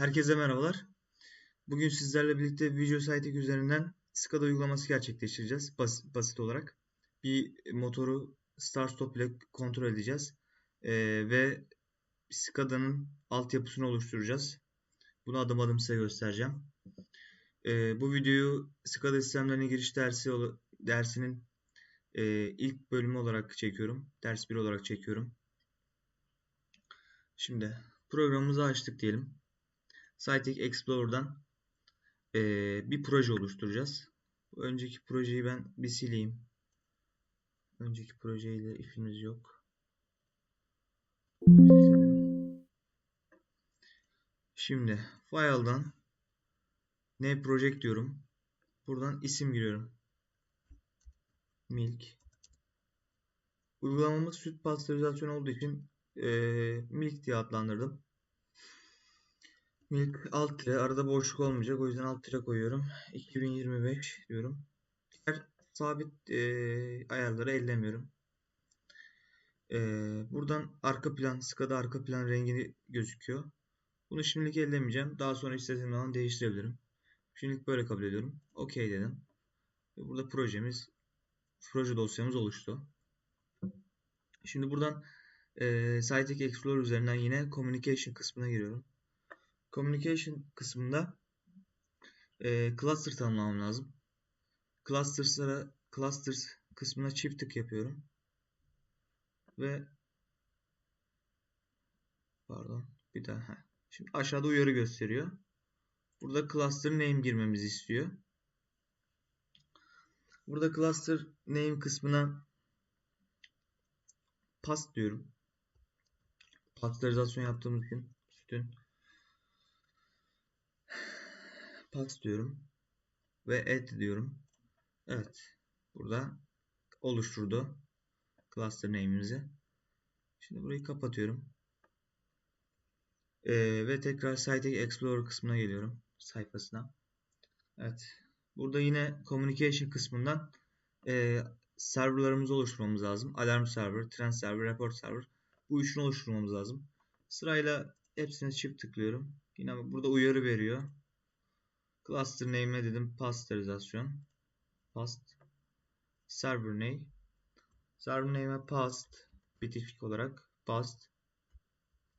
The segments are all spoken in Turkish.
Herkese merhabalar. Bugün sizlerle birlikte Visual Sighting üzerinden SCADA uygulaması gerçekleştireceğiz bas basit olarak. Bir motoru start stop ile kontrol edeceğiz ee, ve SCADA'nın altyapısını oluşturacağız. Bunu adım adım size göstereceğim. Ee, bu videoyu SCADA sistemlerine giriş dersi dersinin e, ilk bölümü olarak çekiyorum. Ders 1 olarak çekiyorum. Şimdi programımızı açtık diyelim. Cytek Explorer'dan e, bir proje oluşturacağız. Önceki projeyi ben bir sileyim. Önceki projeyle işimiz yok. Şimdi file'dan ne project diyorum. Buradan isim giriyorum. Milk. Uygulamamız süt pastörizasyon olduğu için e, milk diye adlandırdım. Milk alt tire arada boşluk olmayacak o yüzden alt tire koyuyorum. 2025 diyorum. Diğer sabit e, ayarları ellemiyorum. E, buradan arka plan, SCADA arka plan rengini gözüküyor. Bunu şimdilik ellemeyeceğim. Daha sonra istediğim zaman değiştirebilirim. Şimdilik böyle kabul ediyorum. OK dedim. Ve burada projemiz, proje dosyamız oluştu. Şimdi buradan e, Cytek Explorer üzerinden yine Communication kısmına giriyorum. Communication kısmında e, cluster tanımlamam lazım. Clusters'lara clusters kısmına çift tık yapıyorum. Ve pardon bir daha. Şimdi aşağıda uyarı gösteriyor. Burada cluster name girmemizi istiyor. Burada cluster name kısmına pas diyorum. Pastörizasyon yaptığımız için sütün pas diyorum ve add diyorum. Evet. Burada oluşturdu cluster name'imizi. Şimdi burayı kapatıyorum. Ee, ve tekrar Site Explorer kısmına geliyorum. Sayfasına. Evet. Burada yine communication kısmından e, serverlarımızı oluşturmamız lazım. Alarm server, trend server, report server. Bu üçünü oluşturmamız lazım. Sırayla hepsine çift tıklıyorum. Yine burada uyarı veriyor. Cluster name'e dedim pastörizasyon. Past. Server name. Server name'e past. Bitişik olarak past.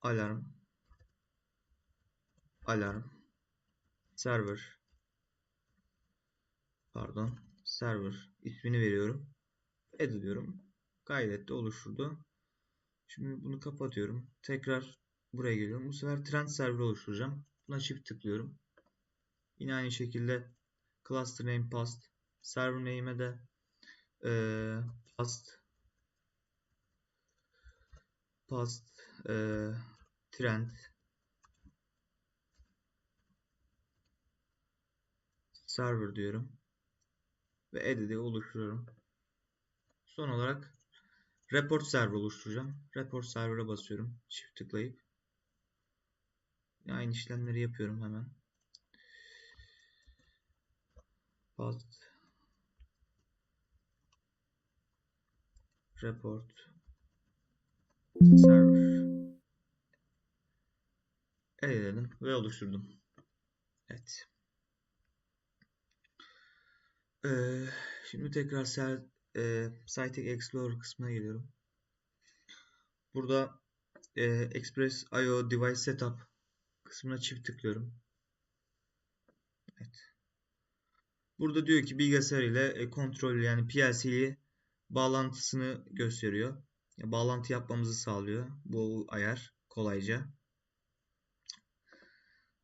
Alarm. Alarm. Server. Pardon. Server. ismini veriyorum. Ediliyorum. Kaydetti oluşturdu. Şimdi bunu kapatıyorum. Tekrar buraya geliyorum. Bu sefer trend server oluşturacağım. Buna çift tıklıyorum. Yine aynı şekilde cluster name past server name'e de e, past past e, trend server diyorum ve edit'i oluşturuyorum. Son olarak report server oluşturacağım. Report server'a basıyorum. Çift tıklayıp aynı işlemleri yapıyorum hemen. Past report server edelim ve oluşturdum. Evet. Ee, şimdi tekrar ser, e, Site Explorer kısmına geliyorum. Burada e, Express IO Device Setup kısmına çift tıklıyorum. Evet. Burada diyor ki bilgisayar ile e, kontrol yani PLC ile bağlantısını gösteriyor. Yani bağlantı yapmamızı sağlıyor. Bu ayar kolayca.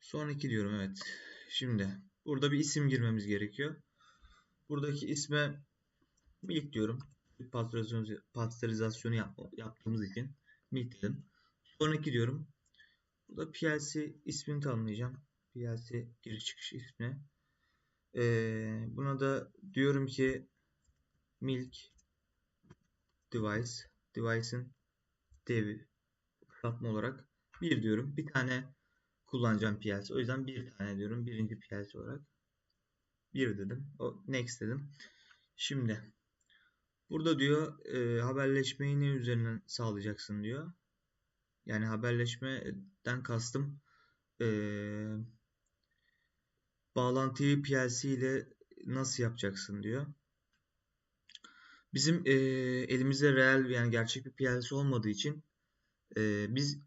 Sonraki diyorum evet. Şimdi burada bir isim girmemiz gerekiyor. Buradaki isme milk diyorum. Pastörizasyon, pastörizasyonu yap, yaptığımız için milk dedim. Sonraki diyorum. Burada PLC ismini tanımlayacağım. PLC giriş çıkış ismi. Ee, buna da diyorum ki milk device device'ın devi kısaltma olarak bir diyorum. Bir tane kullanacağım PLC. O yüzden bir tane diyorum. Birinci PLC olarak. Bir dedim. O next dedim. Şimdi burada diyor e, haberleşmeyi ne üzerinden sağlayacaksın diyor. Yani haberleşmeden kastım Ee, bağlantıyı PLC ile nasıl yapacaksın diyor. Bizim e, elimizde reel yani gerçek bir PLC olmadığı için e, biz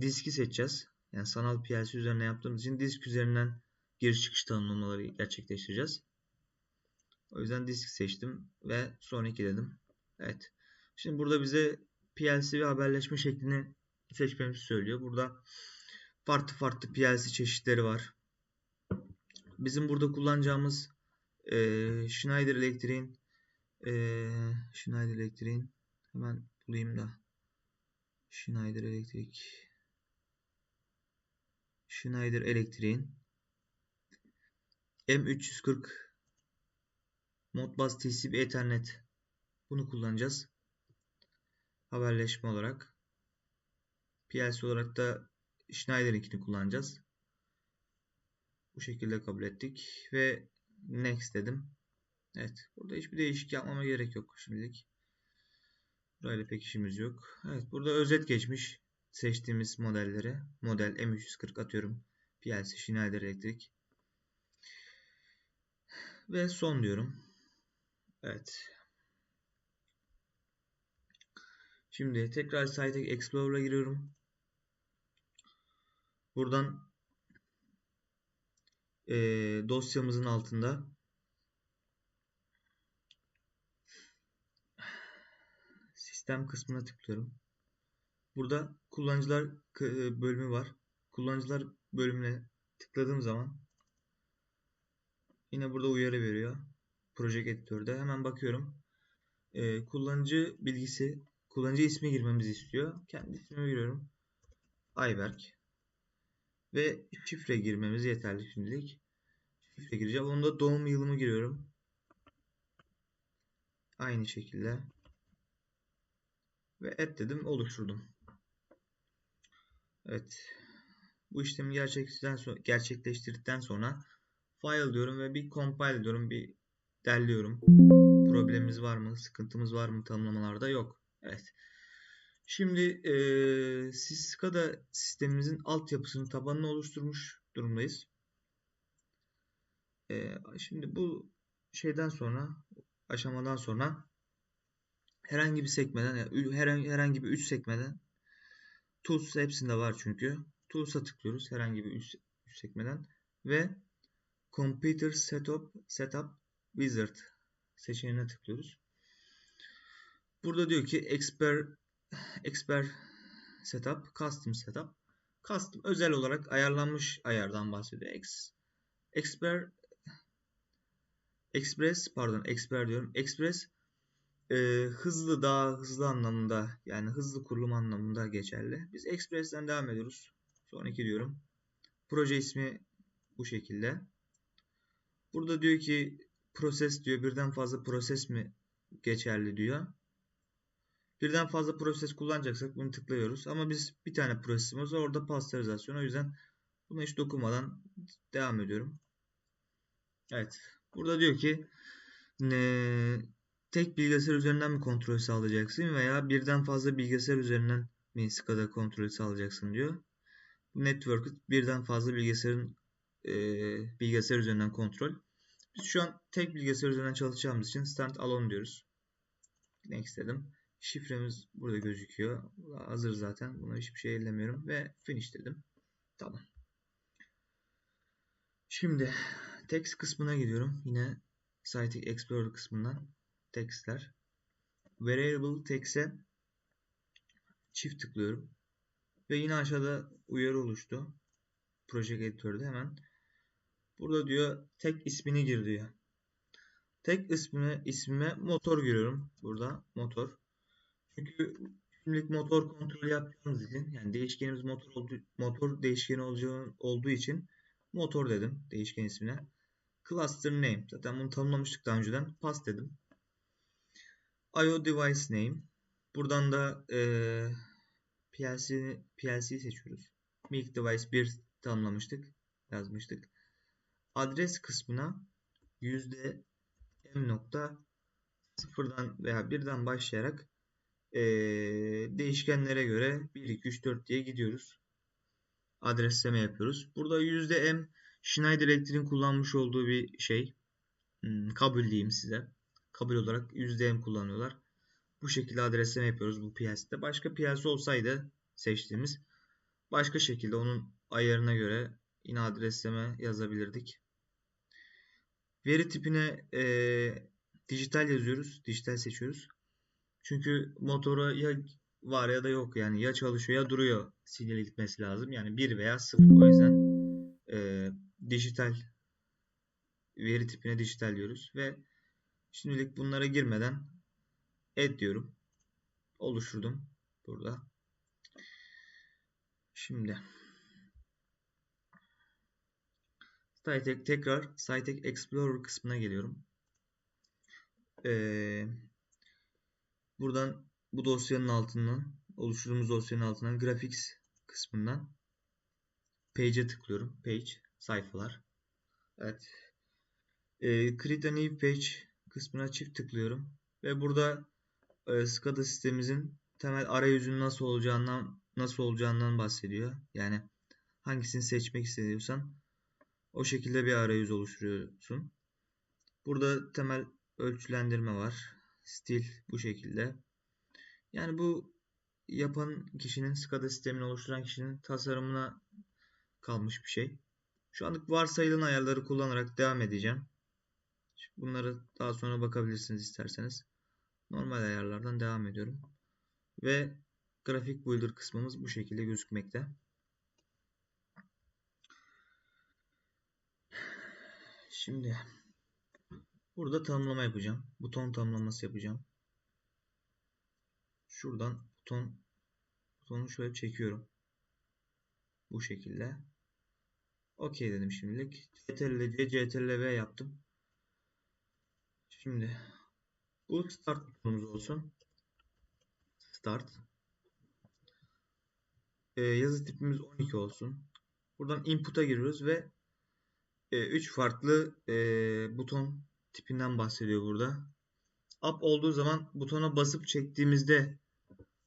diski seçeceğiz. Yani sanal PLC üzerine yaptığımız için disk üzerinden giriş çıkış tanımlamaları gerçekleştireceğiz. O yüzden disk seçtim ve sonraki dedim. Evet. Şimdi burada bize PLC ve haberleşme şeklini seçmemizi söylüyor. Burada farklı farklı PLC çeşitleri var. Bizim burada kullanacağımız e, Schneider Electric'in e, Schneider Electric'in hemen bulayım da Schneider Electric Schneider Electric'in M340 Modbus TCP Ethernet bunu kullanacağız. Haberleşme olarak. PLC olarak da Schneider'inkini kullanacağız. Bu şekilde kabul ettik ve next dedim. Evet. Burada hiçbir değişik yapmama gerek yok şimdilik. Burayla pek işimiz yok. Evet. Burada özet geçmiş seçtiğimiz modellere. Model M340 atıyorum. PLC Schneider Electric. Ve son diyorum. Evet. Şimdi tekrar Site Explorer'a giriyorum. Buradan e, dosyamızın altında sistem kısmına tıklıyorum. Burada kullanıcılar bölümü var. Kullanıcılar bölümüne tıkladığım zaman yine burada uyarı veriyor. Project Editör'de. Hemen bakıyorum. Ee, kullanıcı bilgisi, kullanıcı ismi girmemizi istiyor. Kendi ismimi giriyorum. Ayberk. Ve şifre girmemiz yeterli şimdilik. Şifre gireceğim. Onda doğum yılımı giriyorum. Aynı şekilde. Ve et dedim oluşturdum. Evet. Bu işlemi gerçekleştirdikten sonra file diyorum ve bir compile diyorum. Bir derliyorum. Problemimiz var mı? Sıkıntımız var mı? Tanımlamalarda yok. Evet. Şimdi e, siz SCADA sistemimizin altyapısını tabanını oluşturmuş durumdayız. E, şimdi bu şeyden sonra aşamadan sonra herhangi bir sekmeden herhangi, herhangi bir üç sekmeden Tools hepsinde var çünkü. Tools'a tıklıyoruz herhangi bir üst, üst sekmeden ve Computer Setup Setup Wizard seçeneğine tıklıyoruz. Burada diyor ki Expert Expert Setup, Custom Setup. Custom özel olarak ayarlanmış ayardan bahsediyor. Ex, Expert Express pardon Expert diyorum. Express e, hızlı daha hızlı anlamında yani hızlı kurulum anlamında geçerli. Biz Express'ten devam ediyoruz. Sonraki diyorum. Proje ismi bu şekilde. Burada diyor ki proses diyor. Birden fazla proses mi geçerli diyor. Birden fazla proses kullanacaksak bunu tıklıyoruz. Ama biz bir tane prosesimiz var. Orada pastörizasyon. O yüzden buna hiç dokunmadan devam ediyorum. Evet. Burada diyor ki ne, tek bilgisayar üzerinden mi kontrol sağlayacaksın veya birden fazla bilgisayar üzerinden mi SCADA kontrol sağlayacaksın diyor. Network birden fazla bilgisayarın e, bilgisayar üzerinden kontrol. Biz şu an tek bilgisayar üzerinden çalışacağımız için Start Alone diyoruz. Next dedim. Şifremiz burada gözüküyor. Hazır zaten. Buna hiçbir şey ellemiyorum. Ve Finish dedim. Tamam. Şimdi text kısmına gidiyorum. Yine Site Explorer kısmından textler. Variable text'e çift tıklıyorum. Ve yine aşağıda uyarı oluştu. Project Editor'da hemen Burada diyor tek ismini gir diyor. Tek ismine, ismime motor giriyorum. Burada motor. Çünkü şimdilik motor kontrolü yapacağımız için yani değişkenimiz motor oldu, motor değişkeni olacağı, olduğu için motor dedim değişken ismine. Cluster name. Zaten bunu tanımlamıştık daha önceden. Pass dedim. IO device name. Buradan da e, PLC, PLC seçiyoruz. Milk device 1 tanımlamıştık. Yazmıştık adres kısmına yüzde m nokta sıfırdan veya birden başlayarak e, değişkenlere göre 1, 2, 3, 4 diye gidiyoruz. adresleme yapıyoruz. Burada %M Schneider Electric'in kullanmış olduğu bir şey. Hmm, kabul diyeyim size. Kabul olarak %M kullanıyorlar. Bu şekilde adresleme yapıyoruz bu PLC'de. Başka PLC olsaydı seçtiğimiz başka şekilde onun ayarına göre yine adresleme yazabilirdik. Veri tipine e, dijital yazıyoruz. Dijital seçiyoruz. Çünkü motora ya var ya da yok yani ya çalışıyor ya duruyor sinyali gitmesi lazım. Yani 1 veya 0 o yüzden e, dijital veri tipine dijital diyoruz ve şimdilik bunlara girmeden add diyorum. Oluşturdum burada. Şimdi Site tekrar Site Explorer kısmına geliyorum. Ee, buradan bu dosyanın altından oluşturduğumuz dosyanın altından Graphics kısmından Page'e tıklıyorum. Page, sayfalar. Evet. Ee, Create a New Page kısmına çift tıklıyorum. Ve burada e, SCADA sistemimizin temel arayüzünün nasıl olacağından nasıl olacağından bahsediyor. Yani hangisini seçmek istiyorsan o şekilde bir arayüz oluşturuyorsun. Burada temel ölçülendirme var. Stil bu şekilde. Yani bu yapan kişinin SCADA sistemini oluşturan kişinin tasarımına kalmış bir şey. Şu anlık varsayılan ayarları kullanarak devam edeceğim. Bunları daha sonra bakabilirsiniz isterseniz. Normal ayarlardan devam ediyorum. Ve grafik builder kısmımız bu şekilde gözükmekte. Şimdi burada tanımlama yapacağım. Buton tanımlaması yapacağım. Şuradan buton butonu şöyle çekiyorum. Bu şekilde. OK dedim şimdilik. CTRL C, CTRL V yaptım. Şimdi bu start butonumuz olsun. Start. Ee, yazı tipimiz 12 olsun. Buradan input'a giriyoruz ve 3 e, farklı e, buton tipinden bahsediyor burada. Up olduğu zaman butona basıp çektiğimizde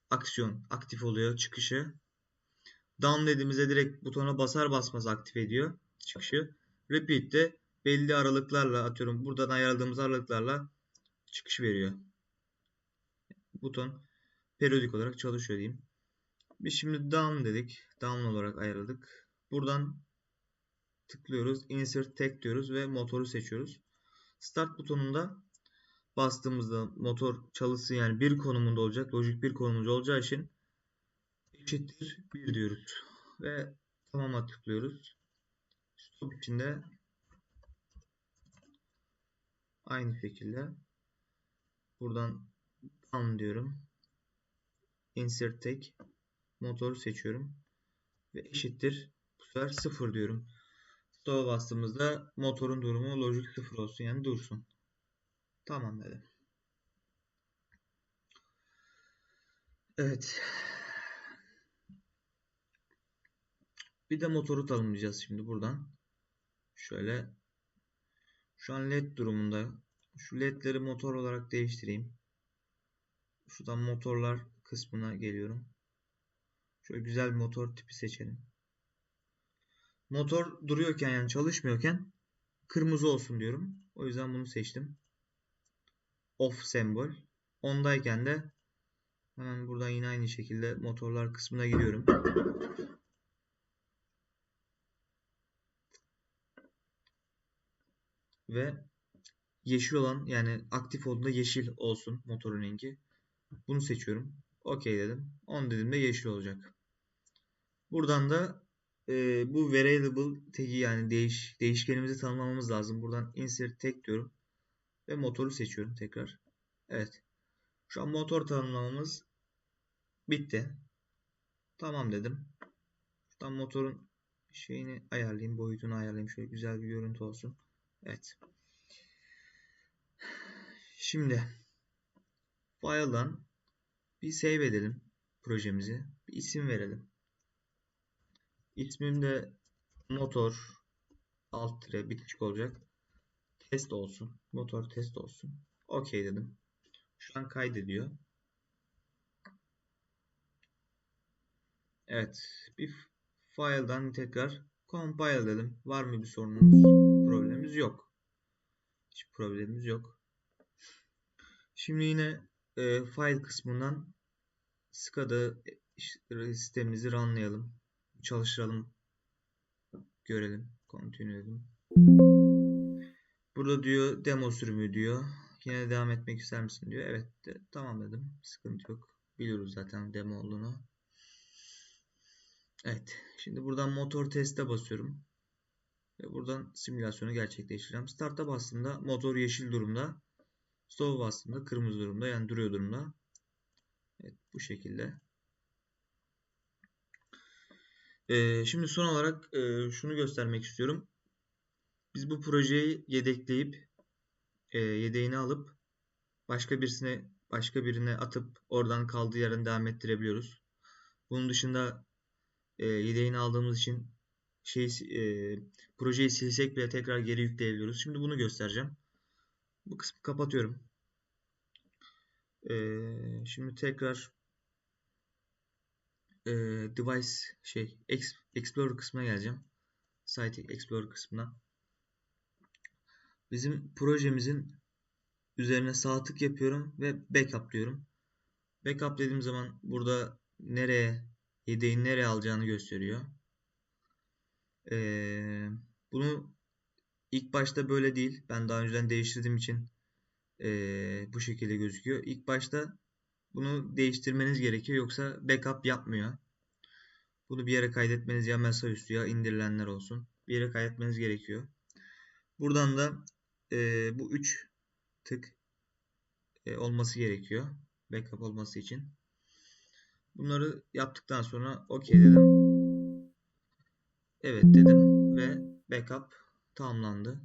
aksiyon aktif oluyor çıkışı. Down dediğimizde direkt butona basar basmaz aktif ediyor çıkışı. Repeat de belli aralıklarla atıyorum buradan ayarladığımız aralıklarla çıkış veriyor. Buton periyodik olarak çalışıyor diyeyim. Biz şimdi down dedik. Down olarak ayarladık. Buradan tıklıyoruz. Insert Tag diyoruz ve motoru seçiyoruz. Start butonunda bastığımızda motor çalışsın yani bir konumunda olacak. Lojik bir konumunda olacağı için eşittir 1 diyoruz. Ve tamama tıklıyoruz. Stop içinde aynı şekilde buradan down diyorum. Insert Tag motoru seçiyorum. Ve eşittir bu sefer 0 diyorum. Stop'a bastığımızda motorun durumu lojik 0 olsun yani dursun. Tamam dedim. Evet. Bir de motoru tanımlayacağız şimdi buradan. Şöyle. Şu an led durumunda. Şu ledleri motor olarak değiştireyim. Şuradan motorlar kısmına geliyorum. Şöyle güzel bir motor tipi seçelim. Motor duruyorken yani çalışmıyorken kırmızı olsun diyorum. O yüzden bunu seçtim. Off sembol. Ondayken de hemen buradan yine aynı şekilde motorlar kısmına gidiyorum. Ve yeşil olan yani aktif olduğunda yeşil olsun motorun rengi. Bunu seçiyorum. OK dedim. On dediğimde yeşil olacak. Buradan da e, bu variable tag'i yani değiş, değişkenimizi tanımlamamız lazım. Buradan insert tag diyorum. Ve motoru seçiyorum tekrar. Evet. Şu an motor tanımlamamız bitti. Tamam dedim. Şuradan motorun şeyini ayarlayayım. Boyutunu ayarlayayım. Şöyle güzel bir görüntü olsun. Evet. Şimdi file'dan bir save edelim projemizi. Bir isim verelim. İsmim de motor alt tire bitişik olacak. Test olsun. Motor test olsun. OK dedim. Şu an kaydediyor. Evet. Bir File'dan tekrar compile dedim. Var mı bir sorunumuz? Problemimiz yok. Hiç problemimiz yok. Şimdi yine e, file kısmından SCADA sistemimizi runlayalım. Çalıştıralım. Görelim. Continue edelim. Burada diyor demo sürümü diyor. Yine devam etmek ister misin diyor. Evet de, tamam dedim. Sıkıntı yok. Biliyoruz zaten demo olduğunu. Evet. Şimdi buradan motor teste basıyorum. Ve buradan simülasyonu gerçekleştireceğim. Start'a bastığımda motor yeşil durumda. Stop'a bastığımda kırmızı durumda. Yani duruyor durumda. Evet bu şekilde. Ee, şimdi son olarak e, şunu göstermek istiyorum. Biz bu projeyi yedekleyip e, yedeğini alıp başka birisine başka birine atıp oradan kaldığı yerden devam ettirebiliyoruz. Bunun dışında e, yedeğini aldığımız için şey e, projeyi silsek bile tekrar geri yükleyebiliyoruz. Şimdi bunu göstereceğim. Bu kısmı kapatıyorum. E, şimdi tekrar e, device şey Explorer kısmına geleceğim. Site Explorer kısmına. Bizim projemizin üzerine sağ tık yapıyorum ve backup diyorum. Backup dediğim zaman burada nereye yedeğin nereye alacağını gösteriyor. Ee, bunu ilk başta böyle değil. Ben daha önceden değiştirdiğim için ee, bu şekilde gözüküyor. İlk başta bunu değiştirmeniz gerekiyor. Yoksa backup yapmıyor. Bunu bir yere kaydetmeniz ya masaüstü ya indirilenler olsun. Bir yere kaydetmeniz gerekiyor. Buradan da e, bu 3 tık e, olması gerekiyor. Backup olması için. Bunları yaptıktan sonra OK dedim. Evet dedim ve backup tamamlandı.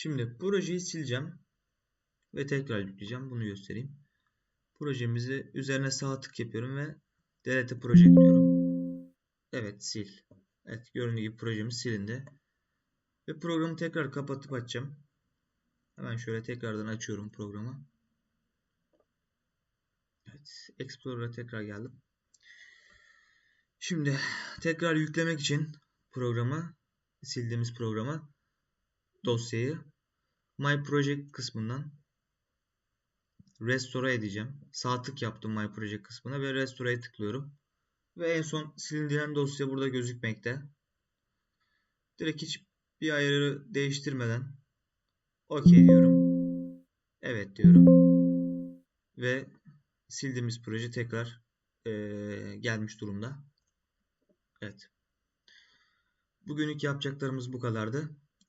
Şimdi projeyi sileceğim ve tekrar yükleyeceğim. Bunu göstereyim. Projemizi üzerine sağ tık yapıyorum ve delete project diyorum. Evet sil. Evet gördüğünüz gibi projemiz silindi. Ve programı tekrar kapatıp açacağım. Hemen şöyle tekrardan açıyorum programı. Evet Explorer'a tekrar geldim. Şimdi tekrar yüklemek için programı sildiğimiz programı dosyayı My Project kısmından restore edeceğim. Sağ tık yaptım My Project kısmına ve restore'ye tıklıyorum. Ve en son silindiren dosya burada gözükmekte. Direkt hiç bir ayarı değiştirmeden OK diyorum. Evet diyorum. Ve sildiğimiz proje tekrar e, gelmiş durumda. Evet. Bugünlük yapacaklarımız bu kadardı.